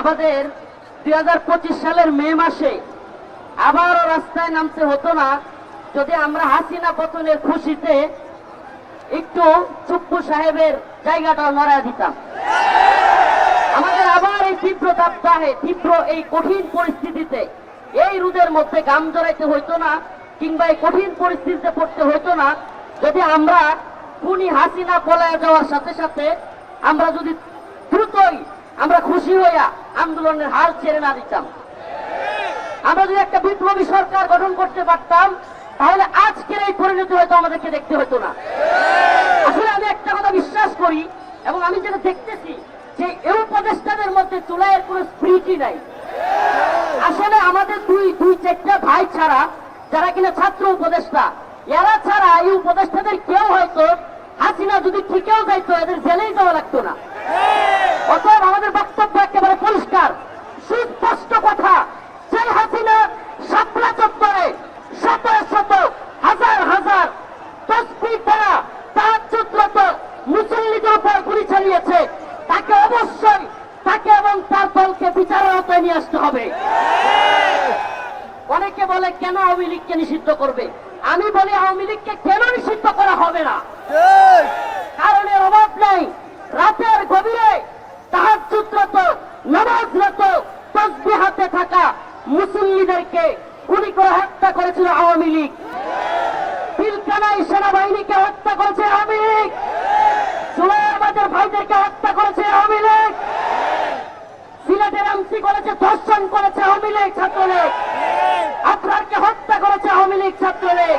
আমাদের দুই হাজার পঁচিশ সালের মে মাসে আবারও রাস্তায় নামতে হতো না। যদি আমরা হাসিনা পতনের খুশিতে একটু চুপ্পু সাহেবের জায়গাটা নড়ায় দিতাম। আমাদের আবার এই তীব্র তাপদাহে তীব্র এই কঠিন পরিস্থিতিতে, এই রোদের মধ্যে গাম জড়াইতে হইতো না, কিংবা এই কঠিন পরিস্থিতিতে পড়তে হইতো না। যদি আমরা খুনি হাসিনা পলায় যাওয়ার সাথে সাথে আমরা যদি দ্রুতই আমরা খুশি হইয়া আন্দোলনের হাল ছেড়ে না দিতাম। আমরা যদি একটা বিপ্লবী সরকার গঠন করতে পারতাম, তাহলে আজকের এই পরিণতি হয়তো আমাদেরকে দেখতে হতো না। আসলে আমি একটা কথা বিশ্বাস করি এবং আমি যেটা দেখতেছি যে এই উপদেষ্টাদের মধ্যে চুলাইয়ের কোনো স্পিরিটই নাই। আসলে আমাদের দুই দুই, চারটা ভাই ছাড়া, যারা কিনা ছাত্র উপদেষ্টা, এরা ছাড়া এই উপদেষ্টাদের কেউ হয়তো হাসিনা যদি ঠিকেও যাইতো, এদের জেলেই যাওয়া লাগতো না। চালিয়েছে তাকে অবশ্যই তাকে এবং তার দলকে বিচারের আওতায় নিয়ে আসতে হবে। অনেকে বলে, কেন আওয়ামী লীগকে নিষিদ্ধ করবে? আমি বলি, আওয়ামী লীগকে কেন নিষিদ্ধ করা হবে না? কারণের অভাব নেই। রাতের গভীরে তাহার চিত্রত নামাজরত তসবি হাতে থাকা মুসল্লিদেরকে গুলি করে হত্যা করেছিল আওয়ামী লীগ। ভাইদেরকে হত্যা করেছে আওয়ামী লীগ। সিলেটের এমসি করেছে, ধর্ষণ করেছে আওয়ামী লীগ ছাত্রলীগ। আপনারকে হত্যা করেছে আওয়ামী লীগ ছাত্রলীগ।